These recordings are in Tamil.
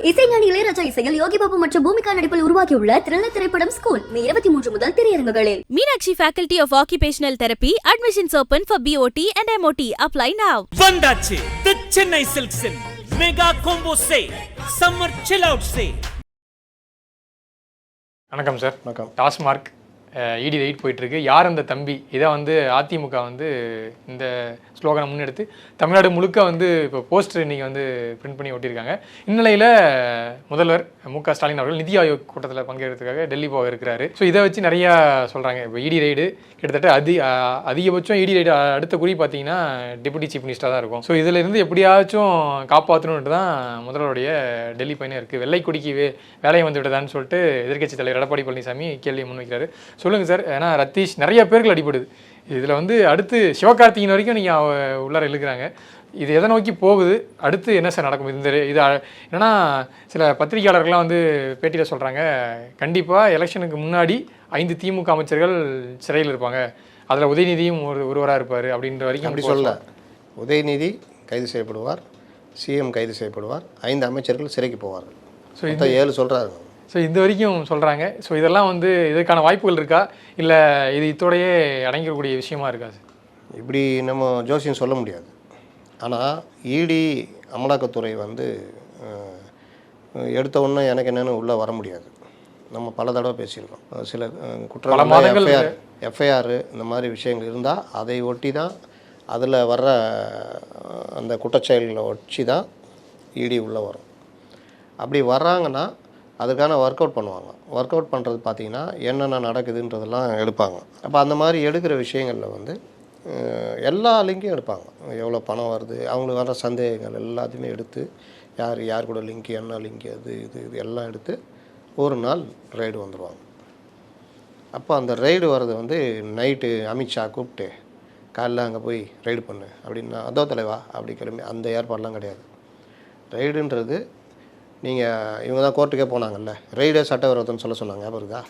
இசைஞானி இளையராஜா இசையில் யோகி பாபு மற்றும் பூமிகா நடிப்பில் உருவாகியுள்ள த்ரில்லர் திரைப்படம் ஸ்கூல் மே இருபத்தி மூன்று முதல் திரையரங்குகளில் Meenakshi Faculty of Occupational Therapy. Admissions open for BOT and MOT. Apply now. வந்தாச்சு the Chennai சில்க்ஸின் mega combo say summer chill out say வணக்கம் சார் வணக்கம் டாஸ்மார்க் இடி ரைட் போயிட்டுருக்கு. யார் அந்த தம்பி? இதை வந்து அதிமுக வந்து இந்த ஸ்லோகனை முன்னெடுத்து தமிழ்நாடு முழுக்க வந்து இப்போ போஸ்டர் இன்றைக்கி வந்து பிரிண்ட் பண்ணி ஒட்டியிருக்காங்க. இந்நிலையில் முதல்வர் மு க ஸ்டாலின் அவர்கள் நிதி ஆயோக் கூட்டத்தில் பங்கேற்கிறதுக்காக டெல்லி போக இருக்கிறாரு. ஸோ இதை வச்சு நிறையா சொல்கிறாங்க இப்போ இடி ரைடு கிட்டத்தட்ட அதி அதிகபட்சம் இடி ரைடு அடுத்த குறி பார்த்தீங்கன்னா டெபுட்டி சீஃப் மினிஸ்டராக தான் இருக்கும். ஸோ இதில் இருந்து எப்படியாச்சும் காப்பாற்றணுன்ட்டு தான் முதல்வருடைய டெல்லி பயணம் இருக்குது வெள்ளை கொடிக்கு வேலையை வந்து விட்டதான்னு சொல்லிட்டு எதிர்க்கட்சி தலைவர் எடப்பாடி பழனிசாமி கேள்வியை முன்வைக்கிறாரு. சொல்லுங்கள் சார். ஏன்னா ரத்தீஷ் நிறைய பேர்கள் அடிபடுது. இதில் வந்து அடுத்து சிவகார்த்திகேயன் வரைக்கும் நீங்கள் உள்ளார இழுக்கிறாங்க. இது எதை நோக்கி போகுது? அடுத்து என்ன சார் நடக்கும்? இந்த இது என்னன்னா சில பத்திரிகையாளர்கள்லாம் வந்து பேட்டியில் சொல்கிறாங்க கண்டிப்பாக எலெக்ஷனுக்கு முன்னாடி ஐந்து திமுக அமைச்சர்கள் சிறையில் இருப்பாங்க. அதில் உதயநிதியும் ஒரு ஒருவராக இருப்பார் அப்படின்ற வரைக்கும் அப்படி சொல்ல. உதயநிதி கைது செய்யப்படுவார் சிஎம் கைது செய்யப்படுவார் ஐந்து அமைச்சர்கள் சிறைக்கு போவார்கள். ஸோ ஏழு சொல்கிறாரு ஸோ இந்த வரைக்கும் சொல்கிறாங்க ஸோ இதெல்லாம் வந்து இதற்கான வாய்ப்புகள் இருக்கா? இல்லை இது இத்தோடையே அடங்கக்கூடிய விஷயமா இருக்கா சார் இப்படி நம்ம ஜோசியம் சொல்ல முடியாது. ஆனால் இடி அமலாக்கத்துறை வந்து எடுத்த உடனே எனக்கு என்னென்னு உள்ளே வர முடியாது. நம்ம பல தடவை பேசியிருக்கோம். சில குற்றம் எஃப்ஐஆர் எஃப்ஐஆர் இந்த மாதிரி விஷயங்கள் இருந்தால் அதை ஒட்டி தான் அதில் வர்ற அந்த குற்றச்செயல்களை ஒட்டி தான் இடி உள்ளே வரும். அப்படி வர்றாங்கன்னா அதுக்கான ஒர்க் அவுட் பண்ணுவாங்க. ஒர்க் அவுட் பண்ணுறது பார்த்தீங்கன்னா என்னென்ன நடக்குதுன்றதெல்லாம் எடுப்பாங்க. அப்போ அந்த மாதிரி எடுக்கிற விஷயங்களில் வந்து எல்லா லிங்கையும் எடுப்பாங்க. எவ்வளோ பணம் வருது அவங்களுக்கு வர சந்தேகங்கள் எல்லாத்தையுமே எடுத்து யார் யார் கூட லிங்க் என்ன லிங்க் அது இது இது எல்லாம் எடுத்து ஒரு நாள் ரைடு வந்துடுவாங்க அப்போ அந்த ரைடு வர்றது வந்து நைட்டு அமித்ஷா கூப்பிட்டு காலைல அங்கே போய் ரைடு பண்ணு. அப்படின்னா அதோ தலைவா அப்படி கிளம்பி அந்த ஏற்பாடெலாம் கிடையாது. ரைடுன்றது நீங்கள் இவங்க தான் கோர்ட்டுக்கே போனாங்கல்ல? ரைடே சட்டவிரோதம்னு சொல்ல சொன்னாங்க ஞாபகம் இருக்கா?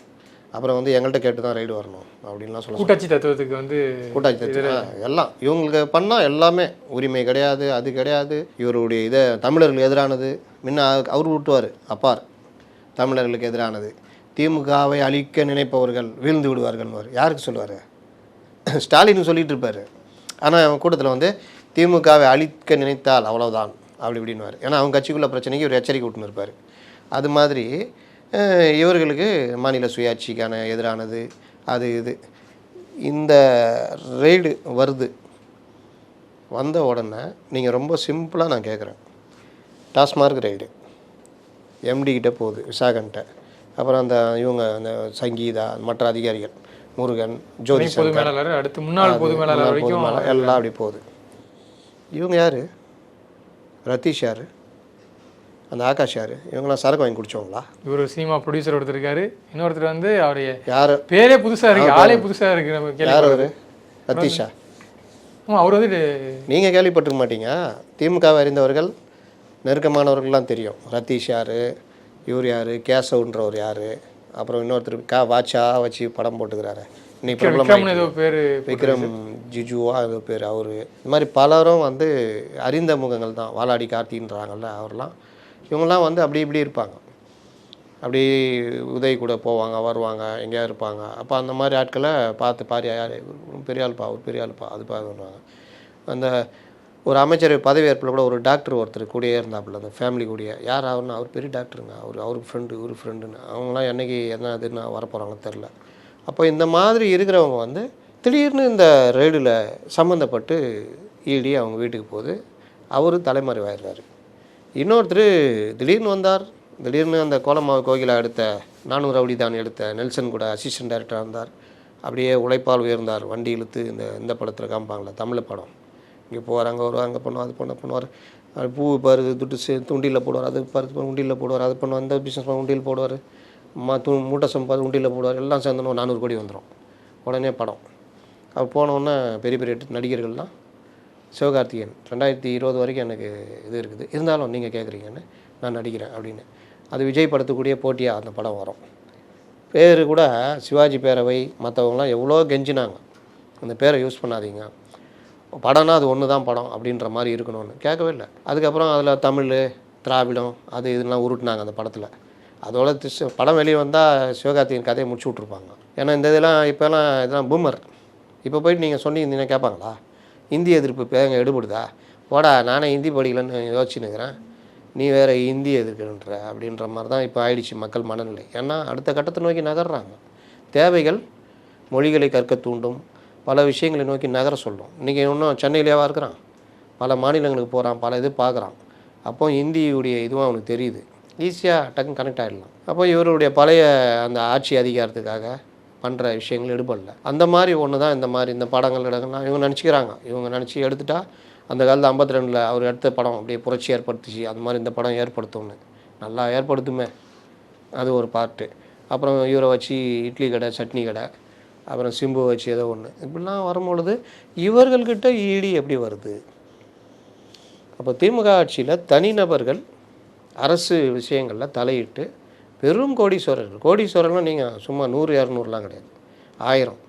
அப்புறம் வந்து எங்கள்கிட்ட கேட்டு தான் ரைடு வரணும் அப்படின்லாம் சொல்ல கூட்டாட்சி தத்துவத்துக்கு வந்து கூட்டாட்சி தத்து- ஆ, எல்லாம். இவங்களுக்கு பண்ணால் எல்லாமே உரிமை கிடையாது அது கிடையாது. இவருடைய இதை தமிழர்களுக்கு எதிரானது. முன்ன அவ- அவர் விட்டுவார் அப்பார். தமிழர்களுக்கு எதிரானது. திமுகவை அழிக்க நினைப்பவர்கள் வீழ்ந்து விடுவார்கள்னு யாருக்கு சொல்லுவார்? ஸ்டாலின் சொல்லிட்டு இருப்பார். ஆனால் கூட்டத்தில் வந்து திமுகவை அழிக்க நினைத்தால் அவ்வளவுதான். அப்படி இப்படின்னுவார். ஏன்னா அவங்க கட்சிக்குள்ள பிரச்சனைக்கு ஒரு எச்சரிக்கை விட்டுன்னு இருப்பார் அது மாதிரி இவர்களுக்கு மாநில சுயாட்சிக்கான எதிரானது அது இது. இந்த ரெய்டு வருது. வந்த உடனே நீங்கள் ரொம்ப சிம்பிளாக நான் கேட்குறேன் டாஸ்மார்க் ரைடு எம்டி கிட்ட போகுது விசாகன்ட்ட. அப்புறம் அந்த இவங்க அந்த சங்கீதா மற்ற அதிகாரிகள் முருகன் ஜோதி பொது மேலாளர் அடுத்து முன்னாள் பொது மேலாளர் எல்லாம் அப்படி போகுது. இவங்க யார்? ரத்தீஷ் யார்? அந்த ஆகாஷ் யார்? இவங்களாம் சரக்கு வாங்கி குடிச்சவங்களா? இவர் சினிமா ப்ரொடியூசர் ஒருத்தர் இருக்காரு இன்னொருத்தர் வந்து அவருடைய யார்? பேரே புதுசா இருக்கு. ஆளே புதுசா இருக்கு நம்ம யார் அவர்? ரத்தீஷா அவர் வந்து நீங்கள் கேள்விப்பட்டிருக்க மாட்டீங்க. திமுகவை அறிந்தவர்கள் நெருக்கமானவர்கள்லாம் தெரியும். ரத்தீஷ் யார்? இவர் யார்? கேசவ்ன்றவர் யார்? அப்புறம் இன்னொருத்தர் கா வாட்சா வச்சு படம் போட்டுக்கிறாரு. இன்னைக்கு ஏதோ பேரு விக்ரம் ஜிஜுவா ஏதோ பேர் அவர். இந்த மாதிரி பலரும் வந்து அறிந்த முகங்கள் தான். வாலாடி கார்த்தின்றாங்கல்ல அவர்லாம். இவங்கெல்லாம் வந்து அப்படி இப்படி இருப்பாங்க. அப்படி உதய் கூட போவாங்க வருவாங்க எங்கேயா இருப்பாங்க. அப்போ அந்த மாதிரி ஆட்களை பார்த்து பாரு யார்? பெரிய ஆள்ப்பா ஒரு பெரிய ஆள்ப்பா அது பண்ணுவாங்க அந்த ஒரு அமைச்சர் பதவியேற்பில் கூட ஒரு டாக்டர் ஒருத்தர் கூடயே இருந்தாப்புல அந்த ஃபேமிலி கூடயே. யார் அவர்னா அவர் பெரிய டாக்டருங்க. அவர் அவருக்கு ஃப்ரெண்டு இவர் ஃப்ரெண்டுன்னு அவங்களாம் என்னைக்கு என்ன இதுன்னு வரப்போகிறாங்கன்னு தெரில அப்போ இந்த மாதிரி இருக்கிறவங்க வந்து திடீர்னு இந்த ரெய்டில் சம்மந்தப்பட்டு ஈடி அவங்க வீட்டுக்கு போகுது. அவர் தலைமறைவாயிடுறாரு. இன்னொருத்தர் திடீர்னு வந்தார். திடீர்னு அந்த கோலமாவு கோகிலா எடுத்த நானூறு ரவுடி தான் எடுத்த நெல்சன் கூட அசிஸ்டன்ட் டைரக்டராக இருந்தார். அப்படியே உழைப்பால் உயர்ந்தார். வண்டி இழுத்து இந்த இந்த படத்தில் காமிப்பாங்களே தமிழ் படம். இங்கே போவார் அங்கே வருவார் அங்கே பண்ணுவார் அது பண்ண பண்ணுவார். பூ பருது துட்டு சே துண்டியில் போடுவார் அது பருது உண்டியில் போடுவார் அது பண்ணுவார் அந்த பிஸ்னஸ் பண்ண உண்டியில் போடுவார். மா மூட்டை சம்பாது உண்டியில் போடுவார். எல்லாம் சேர்ந்தோன்னு ஒரு நானூறு கோடி வந்துடும் உடனே படம். அப்போ போனவுடனே பெரிய பெரிய நடிகர்கள்லாம் சிவகார்த்திகேயன். ரெண்டாயிரத்தி இருபது வரைக்கும் எனக்கு இது இருக்குது. இருந்தாலும் நீங்கள் கேட்குறீங்கன்னு நான் நடிக்கிறேன் அப்படின்னு. அது விஜய் படத்துக்குரிய போட்டியாக அந்த படம் வரும். பேர் கூட சிவாஜி பேரவை மற்றவங்களாம் எவ்வளோ கெஞ்சினாங்க. அந்த பேரை யூஸ் பண்ணாதீங்க. படம்னா அது ஒன்று தான் படம் அப்படின்ற மாதிரி இருக்கணும்னு. கேட்கவே இல்லை. அதுக்கப்புறம் அதில் தமிழ் திராவிடம் அது இதெல்லாம் உருட்டினாங்க அந்த படத்தில். அதோட படம் வெளியே வந்தால் சிவகார்த்திகன் கதையை முடிச்சு விட்ருப்பாங்க ஏன்னா இந்த இதெல்லாம் இப்போலாம் இதெல்லாம் பூமர். இப்போ போயிட்டு நீங்கள் சொன்னீங்கன்னா கேட்பாங்களா இந்தி எதிர்ப்பு இப்போ எங்கே எடுபடுதா? போடா நானே ஹிந்தி படிக்கலன்னு யோசிச்சுன்னுக்கிறேன் நீ வேறு இந்தி எதிர்க்கின்ற அப்படின்ற மாதிரி தான் இப்போ ஆயிடுச்சு மக்கள் மனநிலை. ஏன்னா அடுத்த கட்டத்தை நோக்கி நகர்றாங்க. தேவைகள் மொழிகளை கற்க தூண்டும். பல விஷயங்களை நோக்கி நகர சொல்லும். இன்றைக்கி இன்னும் சென்னையிலேவா இருக்கிறான். பல மாநிலங்களுக்கு போகிறான் பல இது பார்க்குறான். அப்போ இந்தியுடைய இதுவும் அவனுக்கு தெரியுது. ஈஸியாக டக்குன்னு கனெக்ட் ஆகிடலாம் அப்போ இவருடைய பழைய அந்த ஆட்சி அதிகாரத்துக்காக பண்ணுற விஷயங்கள் எடுபடல. அந்த மாதிரி ஒன்று தான் இந்த மாதிரி இந்த படங்கள் எடுக்கலாம் இவங்க நினச்சிக்கிறாங்க இவங்க நினச்சி எடுத்துட்டா அந்த காலத்தில் ஐம்பத்தி ரெண்டில் அவர் எடுத்த படம் அப்படியே புரட்சி ஏற்படுத்துச்சு. அந்த மாதிரி இந்த படம் ஏற்படுத்தும்னு. நல்லா ஏற்படுத்துமே. அது ஒரு பார்ட்டு அப்புறம் இவரை வச்சு இட்லி கடை சட்னி கடை அப்புறம் சிம்பு வச்சு ஏதோ ஒன்று இப்படிலாம் வரும்பொழுது இவர்கள்கிட்ட ஈடி எப்படி வருது? அப்போ திமுக ஆட்சியில் தனிநபர்கள் அரசு விஷயங்களில் தலையிட்டு பெரும் கோடீஸ்வரர்கள். கோடீஸ்வரர்லாம் நீங்கள் சும்மா நூறு இரநூறுலாம் கிடையாது. ஆயிரம்.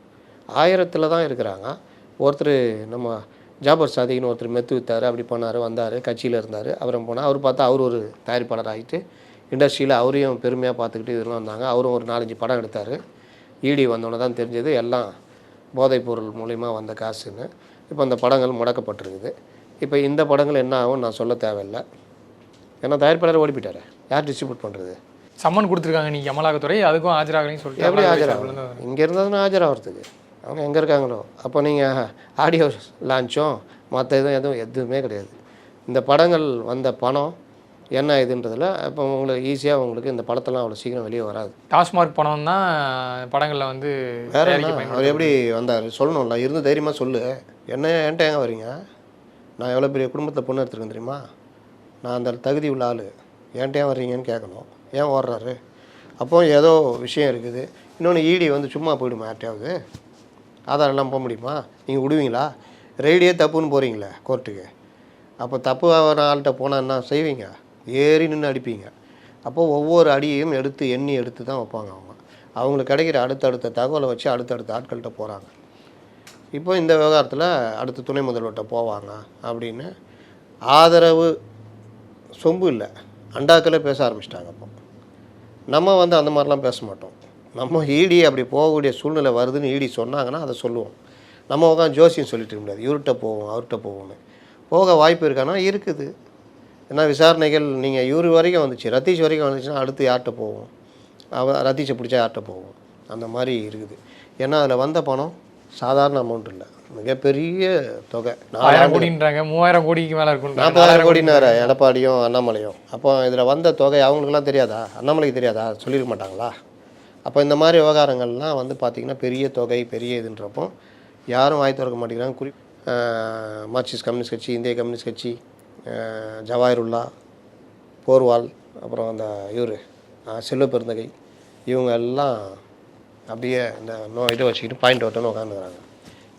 ஆயிரத்தில் தான் இருக்கிறாங்க. ஒருத்தர் நம்ம ஜாபர் சாதிக்னு ஒருத்தர் மெத்து வித்தார் அப்படி போனார் வந்தார் கட்சியில் இருந்தார் அப்புறம் போனால் அவர் பார்த்தா அவர் ஒரு தயாரிப்பாளர் ஆகிட்டு இண்டஸ்ட்ரியில் அவரையும் பெருமையாக பார்த்துக்கிட்டு இதெல்லாம் வந்தாங்க. அவரும் ஒரு நாலஞ்சு படம் எடுத்தார். ஈடி வந்தோடனே தான் தெரிஞ்சது எல்லாம் போதைப்பொருள் மூலிமா வந்த காசுன்னு. இப்போ அந்த படங்கள் முடக்கப்பட்டிருக்குது. இப்போ இந்த படங்கள் என்ன ஆகும் நான் சொல்ல தேவையில்லை. ஏன்னா தயாரிப்பாளர் ஓடி போயிட்டாரு. யார் டிஸ்ட்ரிபியூட் பண்ணுறது சம்மன் கொடுத்துருக்காங்க நீங்க அமலாக்கத்துறை அதுக்கும் ஆஜராகலைன்னு சொல்லிட்டு எப்படி இருந்து இங்கே இருந்தால் ஆஜராகிறதுக்கு அவங்க எங்கே இருக்காங்களோ? அப்போ நீங்கள் ஆடியோ லான்ச்சும் மற்ற இதுவும் எதுவும் எதுவுமே கிடையாது. இந்த படங்கள் வந்த பணம் என்ன இதுன்றதில் இப்போ உங்களுக்கு ஈஸியாக உங்களுக்கு இந்த படத்தெல்லாம் அவ்வளோ சீக்கிரம் வெளியே வராது. டாஸ்மார்க் பணம் தான் படங்களில் வந்து வேற என்ன. அவர் எப்படி வந்தார்? சொல்லணும்ல இருந்து தைரியமாக சொல்லு. என்ன என்கிட்ட ஏங்க வரீங்க? நான் எவ்வளோ பெரிய குடும்பத்தில் பொண்ணு எடுத்துருக்கேன் தெரியுமா? நான் அந்த தகுதி உள்ள ஆள். என்கிட்ட ஏன் வர்றீங்கன்னு கேட்கணும். ஏன் ஓடுறாரு? அப்போ ஏதோ விஷயம் இருக்குது. இன்னொன்று ஈடி வந்து சும்மா போயிடுமா யார்ட்டையாவது? ஆதாரம் போக முடியுமா? நீங்கள் விடுவீங்களா? ரெய்டியே தப்புன்னு போகிறீங்களே கோர்ட்டுக்கு. அப்போ தப்பு ஆகிற ஆள்கிட்ட போனால் என்ன செய்வீங்க? ஏறி நின்று அடிப்பீங்க. அப்போது ஒவ்வொரு அடியையும் எடுத்து எண்ணி எடுத்து தான் வைப்பாங்க அவங்க. அவங்களுக்கு கிடைக்கிற அடுத்தடுத்த தகவலை வச்சு அடுத்தடுத்த ஆட்கள்கிட்ட போகிறாங்க இப்போ இந்த விவகாரத்தில் அடுத்த துணை முதல்வர்கிட்ட போவாங்க அப்படின்னு ஆதரவு சொம்பு இல்லை அண்டாக்களே பேச ஆரம்பிச்சிட்டாங்க அப்போ. நம்ம வந்து அந்த மாதிரிலாம் பேச மாட்டோம். நம்ம ஈடி அப்படி போகக்கூடிய சூழ்நிலை வருதுன்னு ஈடி சொன்னாங்கன்னா அதை சொல்லுவோம். நம்ம உட்காந்து ஜோசியம் சொல்லிட்டு இருக்க முடியாது. இவர்கிட்ட போவோம் அவர்கிட்ட போவோம்னு. போக வாய்ப்பு இருக்கானா? இருக்குது. ஏன்னா விசாரணைகள் நீங்கள் இவர் வரைக்கும் வந்துச்சு. ரத்தீஷ் வரைக்கும் வந்துச்சுன்னா அடுத்து யார்கிட்ட போவோம்? அவ ரத்தீஷை பிடிச்சா யார்கிட்ட போவோம்? அந்த மாதிரி இருக்குது. ஏன்னா அதில் வந்த பணம் சாதாரண அமௌண்ட் இல்லை. மிகப்பெரிய தொகை. நாலு ஆயிரம் ஆண்டுகள். கோடின்றாங்க. மூவாயிரம் கோடிக்கு மேலே இருக்கும் நாற்பதாயிரம் கோடினாரு எடப்பாடியும் அண்ணாமலையும். அப்போ இதில் வந்த தொகை அவங்களுக்குலாம் தெரியாதா? அண்ணாமலைக்கு தெரியாதா? சொல்லியிருக்க மாட்டாங்களா? அப்போ இந்த மாதிரி விவகாரங்கள்லாம் வந்து பார்த்திங்கன்னா பெரிய தொகை பெரிய இதுன்றப்போ யாரும் வாய் திறக்க மாட்டேங்கிறாங்க. குறி மார்க்சிஸ்ட் கம்யூனிஸ்ட் கட்சி இந்திய கம்யூனிஸ்ட் கட்சி ஜவாஹிருல்லா போர்வால் அப்புறம் அந்த இவர் செல்வ பெருந்தகை இவங்க எல்லாம் அப்படியே இந்த நோ இதை வச்சுக்கிட்டு பாயிண்ட் ஓட்டன்னு உட்காந்துக்கிறாங்க.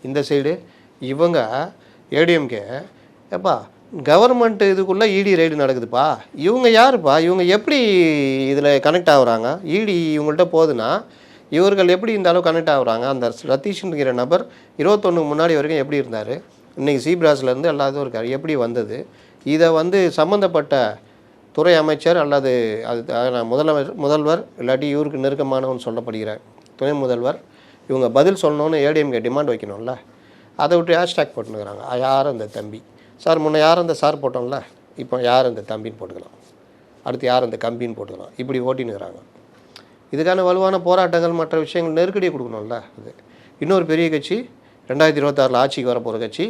இந்த சைடு இவங்க ஏடிஎம்கே ஏப்பா கவர்மெண்ட் இதுக்குள்ளே இடி ரைடு நடக்குதுப்பா. இவங்க யாருப்பா? இவங்க எப்படி இதில் கனெக்ட் ஆகுறாங்க? இடி இவங்கள்ட்ட போகுதுன்னா இவர்கள் எப்படி இந்த அளவு கனெக்ட் ஆகுறாங்க? அந்த ரத்தீஷ்ங்கிற நபர் இருபத்தொன்றுக்கு முன்னாடி வரைக்கும் எப்படி இருந்தார்? இன்றைக்கி சீப்ராஸ்லேருந்து எல்லாத்தையும் இருக்கார். எப்படி வந்தது? இதை வந்து சம்மந்தப்பட்ட துறை அமைச்சர் அல்லது அது முதலமைச்சர் முதல்வர் முதல்வர் இல்லாட்டி இவருக்கு நெருக்கமானவன் சொல்லப்படுகிறார் துணை முதல்வர் இவங்க பதில் சொல்லணும்னு ஏடிஎம்கே டிமாண்ட் வைக்கணும்ல. அதை விட்டு ஹேஷ்டேக் போட்டுனுக்குறாங்க யார் அந்த தம்பி? சார் முன்னே யார் அந்த சார் போட்டோம்ல? இப்போ யார் அந்த தம்பின்னு போட்டுக்கலாம். அடுத்து யார் அந்த கம்பின்னு போட்டுக்கலாம். இப்படி ஓட்டினுக்கிறாங்க இதுக்கான வலுவான போராட்டங்கள் மற்ற விஷயங்கள் நெருக்கடியை கொடுக்கணும்ல அது. இன்னொரு பெரிய கட்சி ரெண்டாயிரத்தி இருபத்தாறில் ஆட்சிக்கு வரப்போகிற கட்சி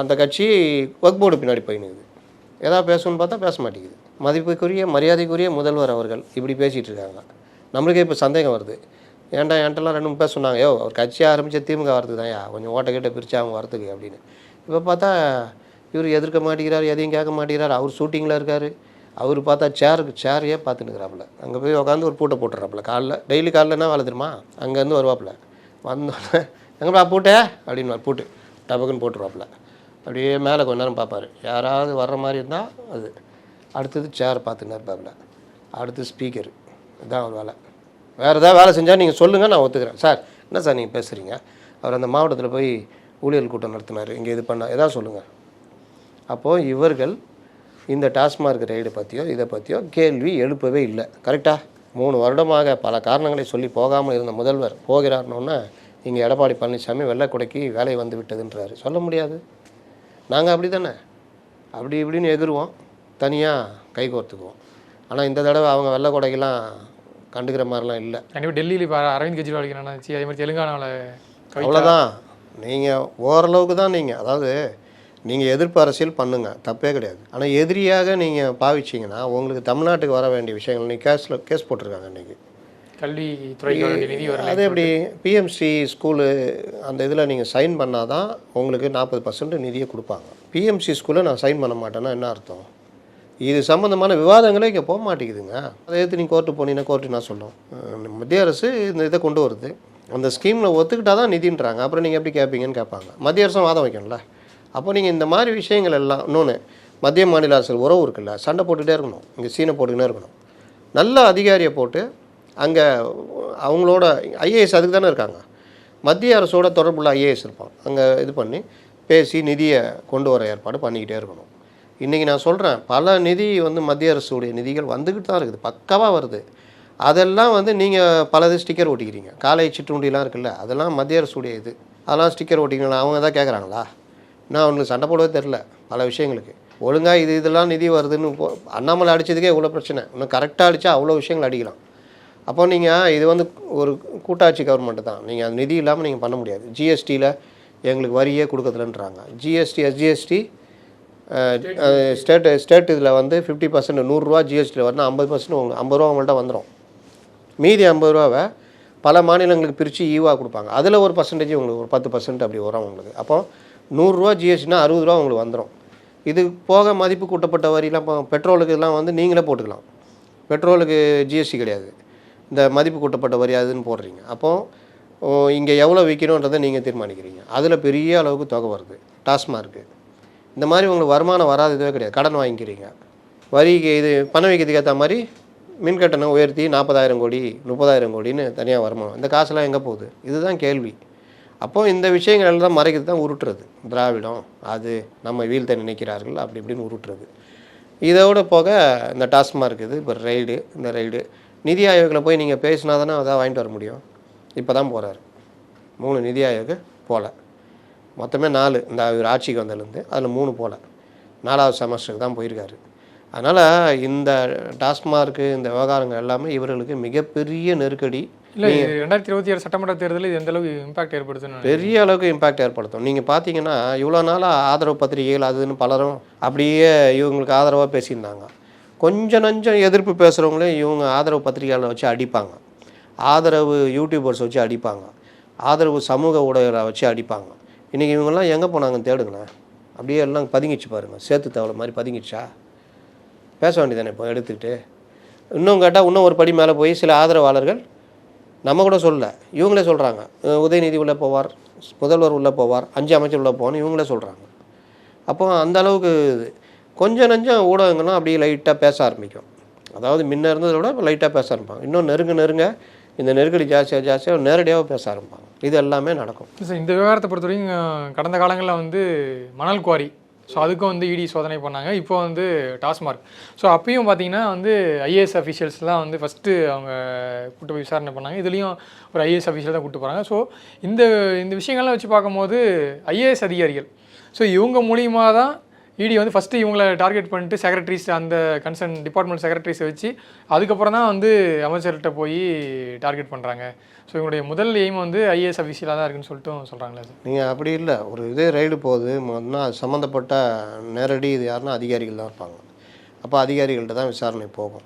அந்த கட்சி ஒர்க் போர்டு பின்னாடி போயினுக்குது எதாவது பேசணும்னு பார்த்தா பேச மாட்டேங்குது. மதிப்புக்குரிய மரியாதைக்குரிய முதல்வர் அவர்கள் இப்படி பேசிகிட்டு இருக்காங்க. நம்மளுக்கே இப்போ சந்தேகம் வருது. ஏன்டா என்கிட்டலாம் ரெண்டு மூணு பேர் சொன்னாங்க. யோ அவர் கட்சி ஆரம்பித்த திமுக வரது தான்யா கொஞ்சம் ஓட்ட கிட்ட பிரித்து அவங்க வரதுக்கு அப்படின்னு. இப்போ பார்த்தா இவர் எதிர்க்க மாட்டேங்கிறார் எதையும் கேட்க மாட்டேங்கிறார். அவர் ஷூட்டிங்கில் இருக்கார். அவர் பார்த்தா சேருக்கு சேரையே பார்த்துட்டுக்கிறாப்புல அங்கே போய் உட்காந்து ஒரு பூட்டை போட்டுறாப்புல. காலைல டெய்லி காலைல என்ன வேலை தெரியுமா? அங்கேருந்து வருவாப்புல. வந்தோடனே எங்கப்பா பூட்டே? அப்படின்னு பூட்டு. டபக்குன்னு போட்டுருவாப்புல. அப்படியே மேலே கொஞ்ச நேரம் பார்ப்பாரு. யாராவது வர்ற மாதிரி இருந்தால் அது. அடுத்தது சேர் பார்த்துன்னு இருப்பாப்புல. அடுத்து ஸ்பீக்கர் இதுதான் அவர் வேலை. வேறு ஏதாவது வேலை செஞ்சால் நீங்கள் சொல்லுங்கள் நான் ஒத்துக்கிறேன். சார் என்ன சார் நீங்கள் பேசுகிறீங்க அவர் அந்த மாவட்டத்தில் போய் ஊழியர் கூட்டம் நடத்தினார். இங்கே இது பண்ண ஏதாவது சொல்லுங்கள் அப்போது இவர்கள் இந்த டாஸ்மார்க் ரைடு பற்றியோ இதை பற்றியோ கேள்வி எழுப்பவே இல்லை. கரெக்டாக மூணு வருடமாக பல காரணங்களை சொல்லி போகாமல் இருந்த முதல்வர் போகிறார்னோன்னா இங்கே எடப்பாடி பழனிசாமி வெள்ளைக்குடைக்கு வேலை வந்து விட்டதுன்றாரு. சொல்ல முடியாது. நாங்கள் அப்படி தானே? அப்படி இப்படின்னு எகிருவோம் தனியாக கை கோர்த்துக்குவோம். ஆனால் இந்த தடவை அவங்க வெள்ளைக்குடைக்கெல்லாம் கண்டுக்கிற மாதிரிலாம் இல்லை. கண்டிப்பாக டெல்லியில் இப்போ அரவிந்த் கெஜ்ரிவாலுக்கு நடந்துச்சு அதே மாதிரி தெலுங்கானாவில் அவ்வளோதான் நீங்கள் ஓரளவுக்கு தான் நீங்கள் அதாவது நீங்கள் எதிர்ப்பு அரசியல் பண்ணுங்க தப்பே கிடையாது. ஆனால் எதிரியாக நீங்கள் பாவிச்சிங்கன்னா உங்களுக்கு தமிழ்நாட்டுக்கு வர வேண்டிய விஷயங்கள் நீ கேஸில் கேஸ் போட்டிருக்காங்க இன்றைக்கி வரல. அது எப்படி பிஎம்சி ஸ்கூலு அந்த இதில் நீங்கள் சைன் பண்ணால் தான் உங்களுக்கு நாற்பது பர்சன்ட் நிதியை கொடுப்பாங்க. பிஎம்சி ஸ்கூலில் நான் சைன் பண்ண மாட்டேன்னா என்ன அர்த்தம்? இது சம்மந்தமான விவாதங்களே இங்கே போக மாட்டேங்குதுங்க. அதை எடுத்து நீங்கள் கோர்ட்டு போனீங்கன்னா கோர்ட்டு நான் சொல்லும் மத்திய அரசு இந்த இதை கொண்டு வருது. அந்த ஸ்கீமில் ஒத்துக்கிட்டா தான் நிதின்றாங்க. அப்புறம் நீங்கள் எப்படி கேட்பீங்கன்னு கேட்பாங்க மத்திய அரசும் வாதம் வைக்கணும்ல. அப்போ நீங்கள் இந்த மாதிரி விஷயங்கள் எல்லாம் இன்னொன்று மத்திய மாநில அரசு உறவு இருக்குல்ல சண்டை போட்டுகிட்டே இருக்கணும். இங்கே சீனை போட்டுக்கிட்டே இருக்கணும். நல்ல அதிகாரியை போட்டு அங்கே அவங்களோட ஐஏஎஸ் அதுக்கு தானே இருக்காங்க. மத்திய அரசோட தொடர்புள்ள ஐஏஎஸ் இருப்பான் அங்கே இது பண்ணி பேசி நிதியை கொண்டு வர ஏற்பாடு பண்ணிக்கிட்டே இருக்கணும். இன்றைக்கி நான் சொல்கிறேன் பல நிதி வந்து மத்திய அரசுடைய நிதிகள் வந்துக்கிட்டு தான் இருக்குது பக்காவாக வருது. அதெல்லாம் வந்து நீங்கள் பலது ஸ்டிக்கர் ஒட்டிக்கிறீங்க. காலை சிற்றுண்டிலாம் இருக்குல்ல அதெல்லாம் மத்திய அரசுடைய இது. அதெல்லாம் ஸ்டிக்கர் ஒட்டிக்கலாம் அவங்க தான் கேட்குறாங்களா நான் அவங்களுக்கு சண்டை போடவே தெரில பல விஷயங்களுக்கு. ஒழுங்காக இது இதெல்லாம் நிதி வருதுன்னு அண்ணாமலை அடித்ததுக்கே இவ்வளோ பிரச்சனை. இன்னும் கரெக்டாக அடித்தா அவ்வளோ விஷயங்கள் அடிக்கலாம். அப்போ நீங்கள் இது வந்து ஒரு கூட்டாட்சி கவர்மெண்ட்டு தான். நீங்கள் அது நிதி இல்லாமல் நீங்கள் பண்ண முடியாது. ஜிஎஸ்டியில் எங்களுக்கு வரியே கொடுக்கறதுலன்றாங்க ஜிஎஸ்டி எஸ்ஜிஎஸ்டி ஸ்டேட் ஸ்டேட் இதில் வந்து ஃபிஃப்டி பர்சன்ட் நூறுரூவா ஜிஎஸ்டியில் வரணும் ஐம்பது பர்சன்ட் உங்களுக்கு ஐம்பது ரூபா உங்கள்கிட்ட வந்துடும் மீதி ஐம்பது ரூபாவை பல மாநிலங்களுக்கு பிரித்து ஈவாக கொடுப்பாங்க. அதில் ஒரு பர்சன்டேஜ் உங்களுக்கு ஒரு பத்து பர்சன்ட் அப்படி வரும் உங்களுக்கு. அப்போ நூறுரூவா ஜிஎஸ்டினா அறுபது ரூபா உங்களுக்கு வந்துடும் இது போக மதிப்பு கூட்டப்பட்ட வரிலாம் இப்போ பெட்ரோலுக்கு இதெல்லாம் வந்து நீங்களே போட்டுக்கலாம். பெட்ரோலுக்கு ஜிஎஸ்டி கிடையாது. இந்த மதிப்பு கூட்டப்பட்ட வரி அதுன்னு போடுறீங்க. அப்போது இங்கே எவ்வளோ விற்கணுன்றதை நீங்கள் தீர்மானிக்கிறீங்க. அதில் பெரிய அளவுக்கு தொகை வருது. டாஸ்மார்க்கு. இந்த மாதிரி உங்களுக்கு வருமானம் வராது இதுவே கிடையாது. கடன் வாங்கிக்கிறீங்க. வரிக்கு இது பணம் வைக்கிறதுக்கு ஏற்ற மாதிரி மின் கட்டணம் உயர்த்தி நாற்பதாயிரம் கோடி முப்பதாயிரம் கோடின்னு தனியாக வருமானம். இந்த காசுலாம் எங்கே போகுது? இதுதான் கேள்வி. அப்போது இந்த விஷயங்கள் எல்லாம் மறைக்கிறது தான் உருட்டுறது. திராவிடம் அது நம்ம வீழ்த்த நினைக்கிறார்கள் அப்படி இப்படின்னு உருட்டுறது. இதோட போக இந்த டாஸ்மார்க் இது இப்போ ரைடு இந்த ரைடு நிதி ஆயோக்கில் போய் நீங்கள் பேசினா தானே அதான் வாங்கிட்டு வர முடியும். இப்போ தான் போகிறாரு மூணு நிதி ஆயோக்கு போகல மொத்தமே நாலு இந்த இவர் ஆட்சிக்கு வந்ததுலேருந்து. அதில் மூணு போகல நாலாவது செமஸ்டருக்கு தான் போயிருக்காரு. அதனால் இந்த டாஸ்மார்க்கு இந்த விவகாரங்கள் எல்லாமே இவர்களுக்கு மிகப்பெரிய நெருக்கடி. இல்லை ரெண்டாயிரத்தி இருபத்தி ஆறு சட்டமன்ற தேர்தலில் இது எந்த அளவுக்கு இம்பாக்ட் ஏற்படுத்துன்னு பெரிய அளவுக்கு இம்பாக்ட் ஏற்படுத்தும். நீங்கள் பார்த்தீங்கன்னா இவ்வளோ நாளாக ஆதரவு பத்திரிகைகள் அதுன்னு பலரும் அப்படியே இவங்களுக்கு ஆதரவாக பேசியிருந்தாங்க. கொஞ்சம் நஞ்சம் எதிர்ப்பு பேசுகிறவங்களே இவங்க ஆதரவு பத்திரிகைகளை வச்சு அடிப்பாங்க. ஆதரவு யூடியூபர்ஸ் வச்சு அடிப்பாங்க. ஆதரவு சமூக ஊடகங்களை வச்சு அடிப்பாங்க. இன்றைக்கி இவங்கெல்லாம் எங்கே போனாங்கன்னு தேடுங்களேன். அப்படியே எல்லாம் பதுங்கிச்சு பாருங்கள் சேர்த்து தவளை மாதிரி பதுங்கிச்சா பேச வேண்டியதானே இப்போ எடுத்துக்கிட்டு. இன்னும் கேட்டால் இன்னும் ஒரு படி மேலே போய் சில ஆதரவாளர்கள் நம்ம கூட சொல்லல. இவங்களே சொல்கிறாங்க உதயநிதி உள்ளே போவார் முதல்வர் உள்ளே போவார் அஞ்சு அமைச்சர் உள்ளே போவான்னு இவங்களே சொல்கிறாங்க அப்போ அந்த அளவுக்கு இது. கொஞ்சம் நஞ்சம் ஊடகங்கள்லாம் அப்படியே லைட்டாக பேச ஆரம்பிக்கும். அதாவது முன்ன இருந்ததை விட இப்போ லைட்டாக பேச ஆரம்பிப்பாங்க. இன்னும் நெருங்க நெருங்க இந்த நெருக்கடி ஜாஸ்தியாக ஜாஸ்தியாக நேரடியாக பேச ஆரம்பிப்பாங்க. இது எல்லாமே நடக்கும். சார் இந்த விவகாரத்தை பொறுத்தவரைக்கும் கடந்த காலங்களில் வந்து மணல் குவாரி. ஸோ அதுக்கும் வந்து இடி சோதனை பண்ணாங்க. இப்போ வந்து டாஸ்மார்க். ஸோ அப்பயும் பார்த்தீங்கன்னா வந்து ஐஏஎஸ் அஃபிஷியல்ஸ்லாம் வந்து ஃபஸ்ட்டு அவங்க கூட்டு போய் விசாரணை பண்ணாங்க. இதுலேயும் ஒரு ஐஏஎஸ் அஃபிஷியல் தான் கூட்டு போகிறாங்க ஸோ இந்த இந்த விஷயங்கள்லாம் வச்சு பார்க்கும்போது ஐஏஎஸ் அதிகாரிகள். ஸோ இவங்க மூலியமாக தான் இடி வந்து ஃபஸ்ட்டு இவங்களை டார்கெட் பண்ணிட்டு செக்ரட்டரிஸ் அந்த கன்சர்ன் டிபார்ட்மெண்ட் செக்ரட்டரிஸை வச்சு அதுக்கப்புறம் தான் வந்து அமைச்சர்கிட்ட போய் டார்கெட் பண்ணுறாங்க ஸோ இவங்களுடைய முதல் எய்ம் வந்து ஐஏஎஸ் அஃபீஷியலாக தான் இருக்குன்னு சொல்லிட்டு சொல்கிறாங்களே சார் நீங்கள் அப்படி இல்லை. ஒரு இதே ரைடு போகுது முதல்ல அது சம்மந்தப்பட்ட நேரடி இது யாருன்னா அதிகாரிகள் தான் இருப்பாங்க. அப்போ அதிகாரிகள்கிட்ட தான் விசாரணை போகும்.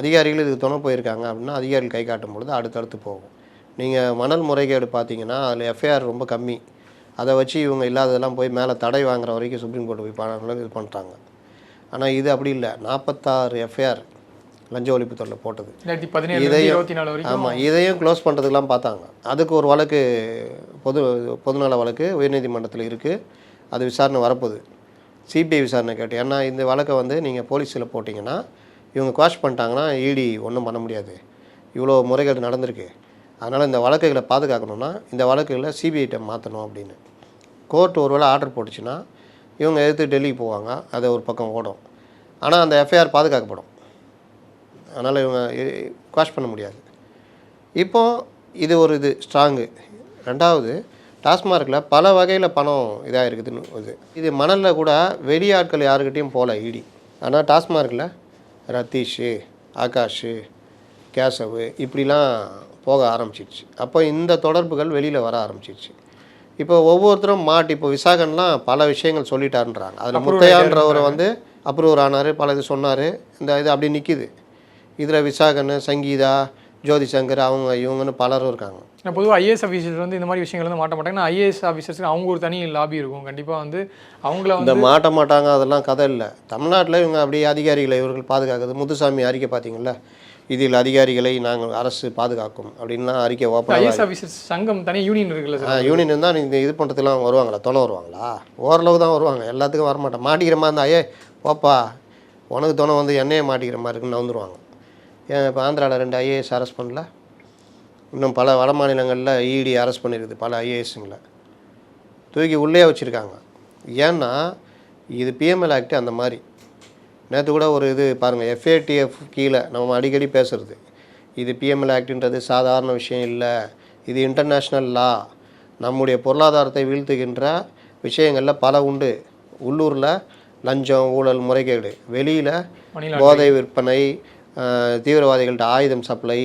அதிகாரிகள் இதுக்கு துணை போயிருக்காங்க அப்படின்னா அதிகாரிகள் கை காட்டும் பொழுது அடுத்தடுத்து போகும். நீங்கள் மணல் முறைகேடு பார்த்தீங்கன்னா அதில் எஃப்ஐஆர் ரொம்ப கம்மி. அதை வச்சு இவங்க இல்லாததெல்லாம் போய் மேலே தடை வாங்குற வரைக்கும் சுப்ரீம் கோர்ட்டு போய் இது பண்ணுறாங்க ஆனால் இது அப்படி இல்லை. நாற்பத்தாறு எஃப்ஐஆர் லஞ்ச ஒழிப்புத்துறையில் போட்டது. ரெண்டாயிரத்தி பதினேழு இதையும் ஆமாம் இதையும் க்ளோஸ் பண்ணுறதுக்கெலாம் பார்த்தாங்க. அதுக்கு ஒரு வழக்கு பொது பொதுநல வழக்கு உயர்நீதிமன்றத்தில் இருக்குது அது விசாரணை வரப்போகுது. சிபிஐ விசாரணை கேட்டு ஏன்னா இந்த வழக்கை வந்து நீங்கள் போலீஸில் போட்டிங்கன்னா இவங்க குவாஷ் பண்ணிட்டாங்கன்னா இடி ஒன்றும் பண்ண முடியாது. இவ்வளோ முறைகேடு நடந்திருக்கு. அதனால் இந்த வழக்குகளை பாதுகாக்கணும்னா இந்த வழக்குகளை சிபிஐட்ட மாற்றணும் அப்படின்னு. கோர்ட் ஒருவேளை ஆர்டர் போட்டுச்சுன்னா இவங்க எதிர்த்து டெல்லிக்கு போவாங்க. அது ஒரு பக்கம் ஓடும். ஆனால் அந்த எஃப்ஐஆர் பாதுகாக்கப்படும். அதனால் இவங்க குவாஷ் பண்ண முடியாது. இப்போ இது ஒரு இது ஸ்ட்ராங்கு ரெண்டாவது டாஸ்மார்க்கில் பல வகையில் பணம் இதாக இருக்குதுன்னு இது. இது மணலில் கூட வெளியாட்கள் யாருக்கிட்டேயும் போகல இடி. ஆனால் டாஸ்மார்க்கில் ரத்தீஷு ஆகாஷு கேசவு இப்படிலாம் போக ஆரம்பிச்சிடுச்சு. அப்போ இந்த தொடர்புகள் வெளியில் வர ஆரம்பிச்சிடுச்சு. இப்போ ஒவ்வொருத்தரும் மாட்டி இப்போ விசாகன்லாம் பல விஷயங்கள் சொல்லிட்டாருன்றாங்க. அதில் முத்தையான்றவர் வந்து அப்ரூவர் ஆனார் பல இது சொன்னார். இந்த இது அப்படி நிற்கிது இதில் விசாகன் சங்கீதா ஜோதி சங்கர் அவங்க இவங்கன்னு பலரும் இருக்காங்க. ஏன்னா பொதுவாக ஐஏஎஸ் ஆஃபீஸர்ஸ் வந்து இந்த மாதிரி விஷயங்கள் வந்து மாட்ட மாட்டாங்க. ஐஏஎஸ் ஆஃபீஸர்ஸ்க்கு அவங்க ஒரு தனி லாபி இருக்கும். கண்டிப்பாக வந்து அவங்கள இந்த வந்து மாட்ட மாட்டாங்க அதெல்லாம் கதை இல்லை. தமிழ்நாட்டில் இவங்க அப்படியே அதிகாரிகளை இவர்கள் பாதுகாக்குது முத்துசாமி அறிக்கை பார்த்தீங்களா இதில் அதிகாரிகளை நாங்கள் அரசு பாதுகாக்கும் அப்படின்லாம் அறிக்கை ஓப்பன் ஐஏஎஸ் ஆஃபீஸர்ஸ் சங்கம் தனி யூனியன் இருக்குல்ல சார்? யூனியன் இருந்தால் இந்த இது பண்ணுறதுலாம் வருவாங்களா? துணை வருவாங்களா? ஓரளவு தான் வருவாங்க. எல்லாத்துக்கும் வரமாட்டேன். மாட்டிக்கிற மாதிரி இருந்தா ஏ போப்பா உனக்கு துணை வந்து என்னையே மாட்டிக்கிற மாதிரி இருக்குன்னு வந்துருவாங்க ஏன் இப்போ ஆந்திராவில் ரெண்டு ஐஏஎஸ் அரெஸ்ட் பண்ணல? இன்னும் பல வட மாநிலங்களில் இடி அரெஸ்ட் பண்ணியிருக்குது பல ஐஏஎஸ்ங்களை தூக்கி உள்ளே வச்சுருக்காங்க. ஏன்னா இது பிஎம்எல் ஆக்ட் அந்த மாதிரி. நேற்று கூட ஒரு இது பாருங்கள் எஃப்ஏடிஎஃப் கீழே நம்ம அடிக்கடி பேசுகிறது இது பிஎம்எல் ஆக்ட்ன்றது சாதாரண விஷயம் இல்லை. இது இன்டர்நேஷ்னல் லா நம்முடைய பொருளாதாரத்தை வீழ்த்துகின்ற விஷயங்களில் பல உண்டு. உள்ளூரில் லஞ்சம் ஊழல் முறைகேடு. வெளியில் போதை விற்பனை தீவிரவாதிகள்கிட்ட ஆயுதம் சப்ளை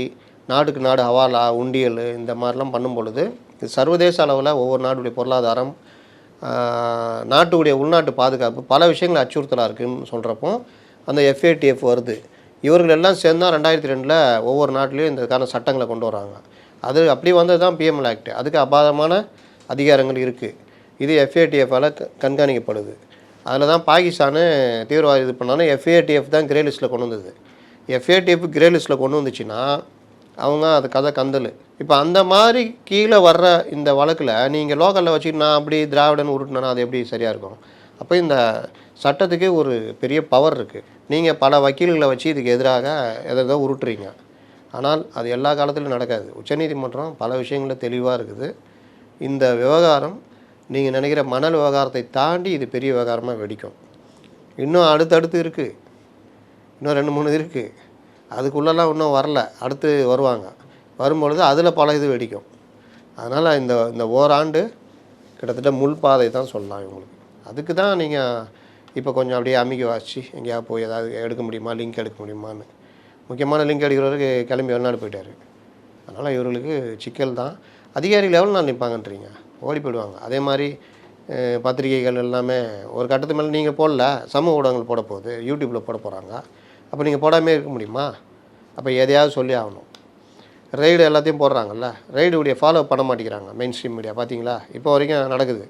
நாட்டுக்கு நாடு ஹவாலா உண்டியல் இந்த மாதிரிலாம் பண்ணும் பொழுது இது சர்வதேச அளவில் ஒவ்வொரு நாட்டுடைய பொருளாதாரம் நாட்டுடைய உள்நாட்டு பாதுகாப்பு பல விஷயங்கள் அச்சுறுத்தலாக இருக்குன்னு சொல்கிறப்போ அந்த எஃப்ஏடிஎஃப் வருது. இவர்கள் எல்லாம் சேர்ந்தால் ரெண்டாயிரத்தி ரெண்டில் ஒவ்வொரு நாட்டிலையும் இதுக்கான சட்டங்களை கொண்டு வராங்க. அது அப்படி வந்தது தான் பிஎம்எல் ஆக்ட் அதுக்கு அபாதமான அதிகாரங்கள் இருக்குது இது எஃப்ஏடிஎஃபால் கண்காணிக்கப்படுது. அதில் தான் பாகிஸ்தானு தீவிரவாதி இது பண்ணாலும் எஃப்ஏடிஎஃப் தான் கிரே லிஸ்ட்டில் கொண்டு வந்தது. எஃப்ஏடிஎஃப் கிரே லிஸ்ட்டில் கொண்டு வந்துச்சுன்னா அவங்க அது கதை கந்தல். இப்போ அந்த மாதிரி கீழே வர்ற இந்த வழக்கில் நீங்கள் லோக்கலில் வச்சு நான் அப்படி திராவிடன் உருட்டினா அது எப்படி சரியாக இருக்கும்? அப்போ இந்த சட்டத்துக்கு ஒரு பெரிய பவர் இருக்குது நீங்கள் பல வக்கீல்களை வச்சு இதுக்கு எதிராக எதை எதோ உருட்டுறீங்க. ஆனால் அது எல்லா காலத்திலும் நடக்காது. உச்சநீதிமன்றம் பல விஷயங்களில் தெளிவாக இருக்குது. இந்த விவகாரம் நீங்கள் நினைக்கிற மணல் விவகாரத்தை தாண்டி இது பெரிய விவகாரமாக வெடிக்கும். இன்னும் அடுத்தடுத்து இருக்குது இன்னும் ரெண்டு மூணு இருக்குது அதுக்குள்ளெல்லாம் இன்னும் வரல. அடுத்து வருவாங்க. வரும்பொழுது அதில் பல இது வெடிக்கும். அதனால் இந்த இந்த ஓராண்டு கிட்டத்தட்ட முள் பாதை தான் சொல்லலாம் இவங்களுக்கு. அதுக்கு தான் நீங்கள் இப்போ கொஞ்சம் அப்படியே அமைக்க வாசி எங்கேயா போய் ஏதாவது எடுக்க முடியுமா? லிங்க் எடுக்க முடியுமான்னு. முக்கியமான லிங்க் எடுக்கிறவருக்கு கிளம்பி வெளிநாடு போயிட்டார். அதனால் இவர்களுக்கு சிக்கல் தான். அதிகாரிகள் எவ்வளோ நாள் நிற்பாங்கன்றீங்க ஓடி போயிடுவாங்க. அதே மாதிரி பத்திரிகைகள் எல்லாமே ஒரு கட்டத்து மேலே நீங்கள் போடல சமூக ஊடகங்கள் போட போகுது யூடியூப்பில் போட போகிறாங்க அப்போ நீங்கள் போடாமே இருக்க முடியுமா? அப்போ எதையாவது சொல்லி ஆகணும். ரைடு எல்லாத்தையும் போடுறாங்கல்ல? ரைடு உடைய ஃபாலோ பண்ண மாட்டேங்கிறாங்க மெயின் ஸ்ட்ரீம் மீடியா பார்த்தீங்களா இப்போ வரைக்கும் நடக்குது.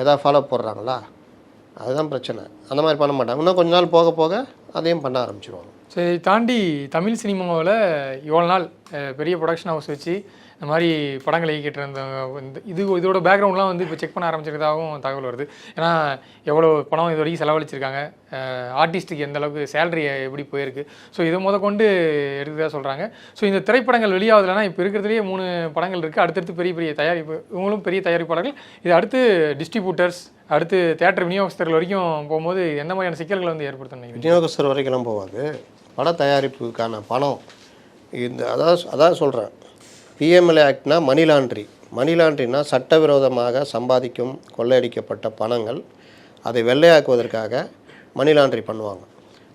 எதாவது ஃபாலோ போடுறாங்களா? அதுதான் பிரச்சனை. அந்த மாதிரி பண்ண மாட்டாங்க. இன்னும் கொஞ்ச நாள் போக போக அதையும் பண்ண ஆரம்பிச்சிருவாங்க. சரி தாண்டி தமிழ் சினிமாவில் இவ்வளோ நாள் பெரிய ப்ரொடக்ஷன் ஹவுஸ் வச்சு இந்த மாதிரி படங்களை இயக்கிட்டு இருந்த இந்த இது இதோட பேக்ரவுண்ட்லாம் வந்து இப்போ செக் பண்ண ஆரம்பிச்சிருக்கதாகவும் தகவல் வருது. ஏன்னா எவ்வளோ பணம் இது வரைக்கும் செலவழிச்சிருக்காங்க. ஆர்டிஸ்ட்டுக்கு எந்த அளவுக்கு சேலரி எப்படி போயிருக்கு. ஸோ இதை முத கொண்டு எடுக்கிறதா சொல்கிறாங்க ஸோ இந்த திரைப்படங்கள் வெளியாகுதுலனா இப்போ இருக்கிறதுலேயே மூணு படங்கள் இருக்குது அடுத்தடுத்து பெரிய பெரிய தயாரிப்பு இவங்களும் பெரிய தயாரிப்பாளர்கள். இது அடுத்து டிஸ்ட்ரிபியூட்டர்ஸ் அடுத்து தேட்டர் விநியோகஸ்தர்கள் வரைக்கும் போகும்போது எந்த மாதிரியான சிக்கல்களை வந்து ஏற்படுத்தணும் விநியோகஸ்தர் வரைக்கும் போகாது. பட தயாரிப்புக்கான பணம். இந்த அதான் அதான் சொல்கிறேன் பிஎம்எல்ஏ ஆக்ட்னா மணி லாண்ட்ரி மணி லாண்ட்ரினா சட்டவிரோதமாக சம்பாதிக்கும் கொள்ளையடிக்கப்பட்ட பணங்கள் அதை வெள்ளையாக்குவதற்காக மணி லாண்ட்ரி பண்ணுவாங்க.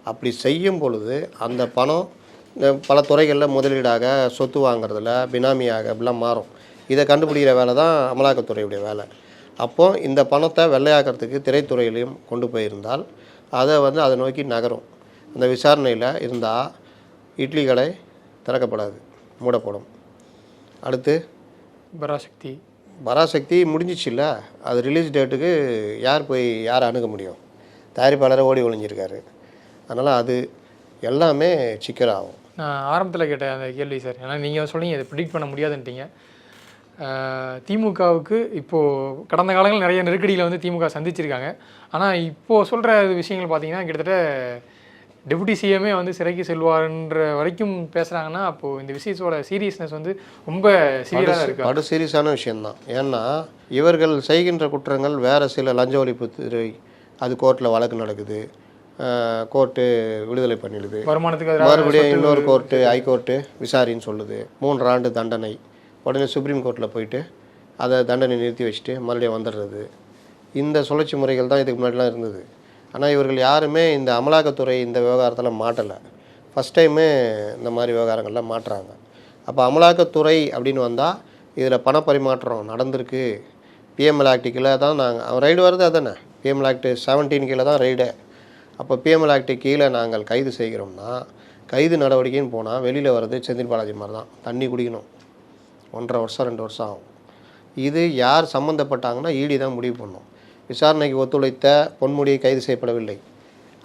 அப்படி செய்யும் பொழுது அந்த பணம் இந்த பல துறைகளில் முதலீடாக சொத்து வாங்குறதுல பினாமியாக இப்படிலாம் மாறும். இதை கண்டுபிடிக்கிற வேலை தான் அமலாக்கத்துறையுடைய வேலை. அப்போ இந்த பணத்தை வெள்ளையாக்கிறதுக்கு திரைத்துறையிலையும் கொண்டு போயிருந்தால் அதை வந்து அதை நோக்கி நகரும். அந்த விசாரணையில் இருந்தால் இட்லி கடை திறக்கப்படாது மூடப்படும். அடுத்து? பராசக்தி. பராசக்தி முடிஞ்சிச்சுல்ல? அது ரிலீஸ் டேட்டுக்கு யார் போய் யார் அணுக முடியும்? தயாரிப்பாளரை ஓடி ஒளிஞ்சிருக்காரு. அதனால் அது எல்லாமே சிக்கலாகும் நான் ஆரம்பத்தில் கேட்ட அந்த கேள்வி சார். ஏன்னா நீங்கள் சொன்னீங்க இதை ப்ரிடிக்ட் பண்ண முடியாதுன்ட்டீங்க. திமுகவுக்கு இப்போது கடந்த காலங்களில் நிறைய நெருக்கடிகளை வந்து திமுக சந்திச்சிருக்காங்க. ஆனால் இப்போது சொல்கிற விஷயங்கள் பார்த்தீங்கன்னா கிட்டத்தட்ட டெபுட்டி சிஎம்ஏ வந்து சிறைக்கு செல்வார்ன்ற வரைக்கும் பேசுகிறாங்கன்னா அப்போது இந்த விஷயத்தோட சீரியஸ்னஸ் வந்து ரொம்ப சீரியஸாக இருக்கு. படு சீரியஸான விஷயந்தான் ஏன்னா இவர்கள் செய்கின்ற குற்றங்கள் வேறு சில லஞ்ச ஒழிப்பு துறை அது கோர்ட்டில் வழக்கு நடக்குது. கோர்ட்டு விடுதலை பண்ணிடுது. வருமானத்துக்கு மறுபடியும் இன்னொரு கோர்ட்டு ஹைகோர்ட்டு விசாரின்னு சொல்லுது. மூன்று ஆண்டு தண்டனை. உடனே சுப்ரீம் கோர்ட்டில் போயிட்டு அதை தண்டனை நிறுத்தி வச்சுட்டு மறுபடியும் வந்துடுறது. இந்த சுழற்சி முறைகள் தான் இதுக்கு முன்னாடிலாம் இருந்தது. ஆனால் இவர்கள் யாருமே இந்த அமலாக்கத்துறை இந்த விவகாரத்தில் மாட்டலை. ஃபஸ்ட் டைமு இந்த மாதிரி விவகாரங்கள்லாம் மாட்டுறாங்க. அப்போ அமலாக்கத்துறை அப்படின்னு வந்தால் இதில் பணப்பரிமாற்றம் நடந்திருக்கு. பிஎம்எல் ஆக்ட் கீழே தான் நாங்கள் ரைடு வருது அதானே? பிஎம்எல் ஆக்ட் செவன்டீன் கீழே தான் ரைடு அப்போ பிஎம்எல் ஆக்ட் கீழே நாங்கள் கைது செய்கிறோம்னா கைது நடவடிக்கைன்னு போனால் வெளியில் வர்றது செந்தில் பாலாஜி மாதிரி தான். தண்ணி குடிக்கணும். ஒன்றரை வருஷம் ரெண்டு வருஷம் ஆகும். இது யார் சம்மந்தப்பட்டாங்கன்னா ஈடி தான் முடிவு பண்ணும். விசாரணைக்கு ஒத்துழைத்த பொன்முடியை கைது செய்யப்படவில்லை.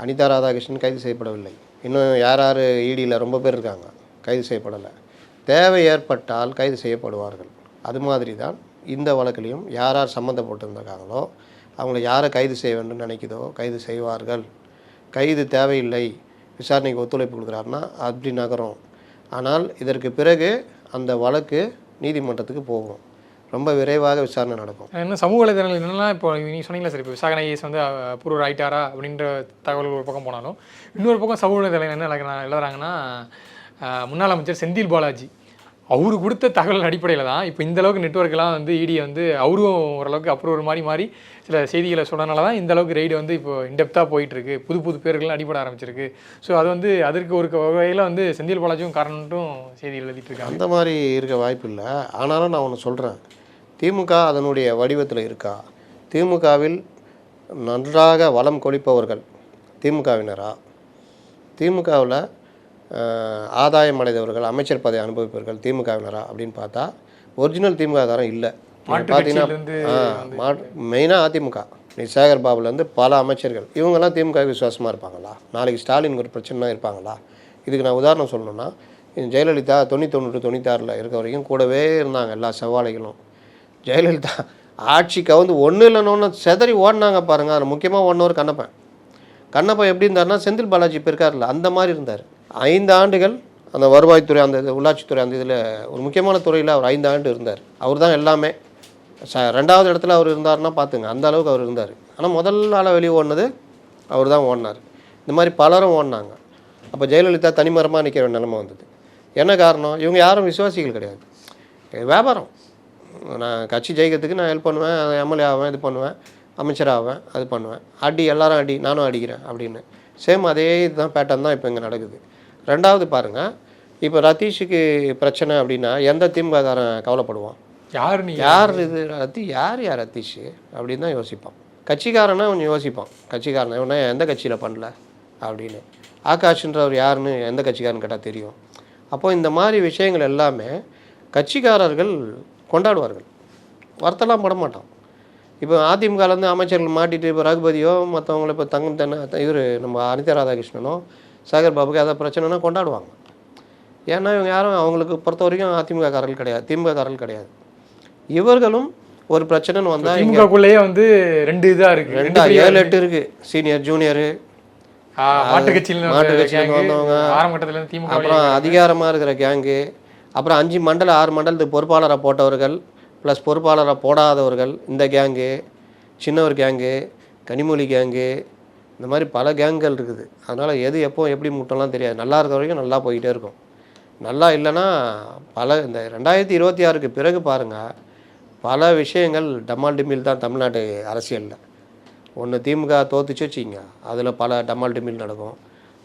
அனிதா ராதாகிருஷ்ணன் கைது செய்யப்படவில்லை. இன்னும் யார் யார் ஈடியில் ரொம்ப பேர் இருக்காங்க கைது செய்யப்படலை. தேவை ஏற்பட்டால் கைது செய்யப்படுவார்கள். அது மாதிரி தான் இந்த வழக்கிலையும் யார் யார் சம்மந்தப்பட்டிருந்திருக்காங்களோ அவங்கள யாரை கைது செய்ய வேண்டும் நினைக்குதோ கைது செய்வார்கள். கைது தேவையில்லை. விசாரணைக்கு ஒத்துழைப்பு கொடுக்குறாருன்னா அப்படி நகரும். ஆனால் இதற்கு பிறகு அந்த வழக்கு நீதிமன்றத்துக்கு போகும். ரொம்ப விரைவாக விசாரணை நடக்கும். இன்னும் சமூக வலைதளங்கள் என்னெல்லாம் இப்போ நீங்கள் சொன்னீங்களா சார் இப்போ விசாகன் வந்து அப்ரூவ் ஆயிட்டாரா அப்படின்ற தகவல்கள் ஒரு பக்கம் போனாலும் இன்னொரு பக்கம் சமூக வலைதளங்கள் என்ன எழுதுறாங்க- எழுதுறாங்கன்னா முன்னாள் அமைச்சர் செந்தில் பாலாஜி அவரு கொடுத்த தகவல் அடிப்படையில் தான் இப்போ இந்த அளவுக்கு நெட்ஒர்க்கெல்லாம் வந்து இடி வந்து அவரும் ஓரளவுக்கு அப்ரூவல் மாதிரி மாறி சில செய்திகளை சொன்னனால தான் இந்த அளவுக்கு ரைடு வந்து இப்போ இன்டெப்த்தாக போயிட்டு இருக்கு புது புது பேர்கள்லாம் அடிபட ஆரம்பிச்சிருக்கு. ஸோ அது வந்து அதற்கு ஒரு வகையில் வந்து செந்தில் பாலாஜியும் காரணம்ட்டும் செய்தி எழுதிட்டு இருக்காங்க. அந்த மாதிரி இருக்க வாய்ப்பு இல்லை. ஆனாலும் நான் ஒன்று சொல்கிறேன் திமுக அதனுடைய வடிவத்தில் இருக்கா? திமுகவில் நன்றாக வளம் கொளிப்பவர்கள் திமுகவினரா? திமுகவில் ஆதாயம் அடைந்தவர்கள் அமைச்சர் பதவி அனுபவிப்பவர்கள் திமுகவினரா அப்படின்னு பார்த்தா ஒரிஜினல் திமுககாரன் இல்லை. மாற்றுக் பார்த்தீங்கன்னா மெயினாக அதிமுக. சேகர் பாபுலேருந்து பல அமைச்சர்கள். இவங்கெல்லாம் திமுக விசுவாசமாக இருப்பாங்களா? நாளைக்கு ஸ்டாலின் ஒரு பிரச்சனை இருப்பாங்களா? இதுக்கு நான் உதாரணம் சொல்லணும்னா ஜெயலலிதா தொண்ணூத்தொன்று தொண்ணூத்தாறில் இருக்க வரைக்கும் கூடவே இருந்தாங்க எல்லா செவ்வாழைகளும். ஜெயலலிதா ஆட்சி கவுந்து ஒன்றும் இல்லைன்னு செதறி ஓடினாங்க பாருங்கள் அதில் முக்கியமாக ஒன்றவர் கண்ணப்பன். கண்ணப்பன் எப்படி இருந்தாருன்னா செந்தில் பாலாஜி இப்போ இருக்கார்ல அந்த மாதிரி இருந்தார். ஐந்து ஆண்டுகள் அந்த வருவாய்த்துறை அந்த இது உள்ளாட்சித்துறை அந்த இதில் ஒரு முக்கியமான துறையில் அவர் ஐந்து ஆண்டு இருந்தார். அவர் தான் எல்லாமே. ச ரெண்டாவது இடத்துல அவர் இருந்தாருன்னா பார்த்துங்க அந்த அளவுக்கு அவர் இருந்தார். ஆனால் முதல் ஆளாக வெளியே ஓடினது அவர் தான் ஓடினார். இந்த மாதிரி பலரும் ஓடினாங்க. அப்போ ஜெயலலிதா தனிமரமாக நிற்கிற நிலமை நிலைமை வந்தது. என்ன காரணம்? இவங்க யாரும் விசுவாசிகள் கிடையாது. வியாபாரம். நான் கட்சி ஜெயிக்கிறதுக்கு நான் ஹெல்ப் பண்ணுவேன் எம்எல்ஏ ஆவேன் இது பண்ணுவேன் அமைச்சர் ஆவேன் அது பண்ணுவேன். அடி எல்லாரும் அடி நானும் அடிக்கிறேன் அப்படின்னு. சேம் அதே இதுதான் பேட்டர்ன் தான் இப்போ இங்கே நடக்குது. ரெண்டாவது பாருங்கள் இப்போ ரதீஷுக்கு பிரச்சனை அப்படின்னா எந்த திமுககாரன் கவலைப்படுவான்? யார் நீ யார் இது? ரத்தி யார் யார் ரத்தீஷ் அப்படின்னு தான் யோசிப்பான். கட்சிக்காரனா கொஞ்சம் யோசிப்பான். கட்சிக்காரன் இவனை எந்த கட்சியில் பண்ணல? அப்படின்னு. ஆகாஷ்ன்றவர் யாருன்னு எந்த காரன்னு கேட்டால் தெரியும். அப்போ இந்த மாதிரி விஷயங்கள் எல்லாமே கட்சிக்காரர்கள் கொண்டாடுவார்கள். வருத்தலாம் பட மாட்டான் இப்போ அதிமுகலேருந்து அமைச்சர்கள் மாட்டிட்டு இப்போ ரகுபதியோ மற்றவங்கள இப்போ தங்கம் தென்ன இவர் நம்ம அனிதா ராதாகிருஷ்ணனோ சாகர் பாபுக்கு ஏதாவது பிரச்சனைனா கொண்டாடுவாங்க. ஏன்னா இவங்க யாரும் அவங்களுக்கு பொறுத்த வரைக்கும் அதிமுக காரர்கள் கிடையாது திமுக காரர்கள் கிடையாது. இவர்களும் ஒரு பிரச்சனைன்னு வந்தால் திமுகக்குள்ளேயே வந்து ரெண்டு இதா இருக்கு. ரெண்டு ஏழு. எட்டு இருக்குது சீனியர் ஜூனியரு ஆ, மாட்டுக் கட்சியில மாட்டுக் கட்சியில வந்தவங்க. ஆரம்ப கட்டத்துல இருந்து திமுக அப்புறம் அதிகாரமாக இருக்கிற கேங்கு அப்புறம் அஞ்சு மண்டல ஆறு மண்டலத்துக்கு பொறுப்பாளராக போட்டவர்கள் ப்ளஸ் பொறுப்பாளராக போடாதவர்கள் இந்த கேங்கு சின்னவர் கேங்கு கனிமொழி கேங்கு இந்த மாதிரி பல கேங்குகள் இருக்குது. அதனால் எது எப்போ எப்படி முட்டெல்லாம் தெரியாது. நல்லா இருக்கிற வரைக்கும் நல்லா போயிட்டே இருக்கும். நல்லா இல்லைன்னா பல இந்த ரெண்டாயிரத்தி இருபத்தி ஆறுக்கு பிறகு பாருங்கள் பல விஷயங்கள் டமால் டிமில் தான் தமிழ்நாட்டு அரசியலில். ஒன்று திமுக தோத்துச்சு வச்சிங்க அதில் பல டமால் டிமில் நடக்கும்.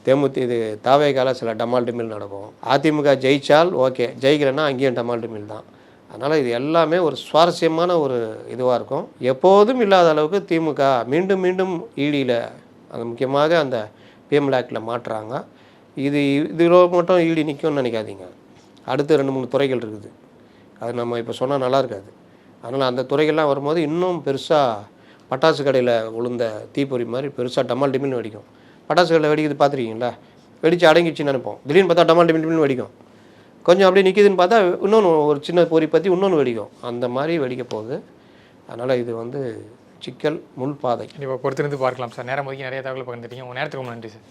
தேமுதி இது தாவேகால சில டமால் டிமில் நடக்கும். அதிமுக ஜெயிச்சால் ஓகே ஜெயிக்கலைன்னா அங்கேயும் டமால் டிமில் தான். அதனால் இது எல்லாமே ஒரு சுவாரஸ்யமான ஒரு இதுவாக இருக்கும். எப்போதும் இல்லாத அளவுக்கு திமுக மீண்டும் மீண்டும் ஈடியில் அது முக்கியமாக அந்த பிஎம் ஆக்டில் மாட்டுறாங்க. இது இதில் மட்டும் ஈடி நிற்கும்னு நினைக்காதீங்க. அடுத்து ரெண்டு மூணு துறைகள் இருக்குது. அது நம்ம இப்போ சொன்னால் நல்லா இருக்காது. அதனால் அந்த துறைகள்லாம் வரும்போது இன்னும் பெருசாக பட்டாசு கடையில் உளுந்த தீப்பொறி மாதிரி பெருசாக டமால் டிமில்னு வெடிக்கும். பட்டாசு கடையில் வெடிக்குது பார்த்துருக்கீங்களா? வெடிச்சு அடங்கிடுச்சுன்னு நினைப்போம். திடீர்னு பார்த்தா டமால் டிமில்னு வெடிக்கும். கொஞ்சம் அப்படியே நிற்கிதுன்னு பார்த்தா இன்னொன்று ஒரு சின்ன பொறி பற்றி இன்னொன்று வெடிக்கும். அந்த மாதிரி வெடிக்க போகுது. அதனால் இது வந்து சிக்கல் முள் பாதை. கண்டிப்பா பொறுத்திருந்து பார்க்கலாம் சார். நேரம் ஒதுக்கி நிறைய தகவல் பகிர்ந்துட்டீங்க. உங்க நேரத்துக்கு நன்றி சார்.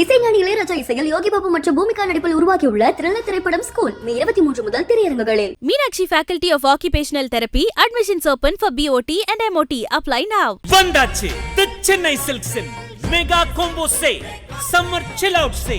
இசைஞானி இளையராஜா இசையில் யோகி பாபு மற்றும் பூமிகா நடிப்பில் உருவாகியுள்ள த்ரில்லர் திரைப்படம் ஸ்கூல் மே இருபத்தி மூன்று முதல் திரையரங்குகளில். Meenakshi Faculty of Occupational Therapy. Admissions open for BOT and MOT. Apply now. வந்தாச்சு. The Chennai சில்க்ஸின் mega combo say summer chill out say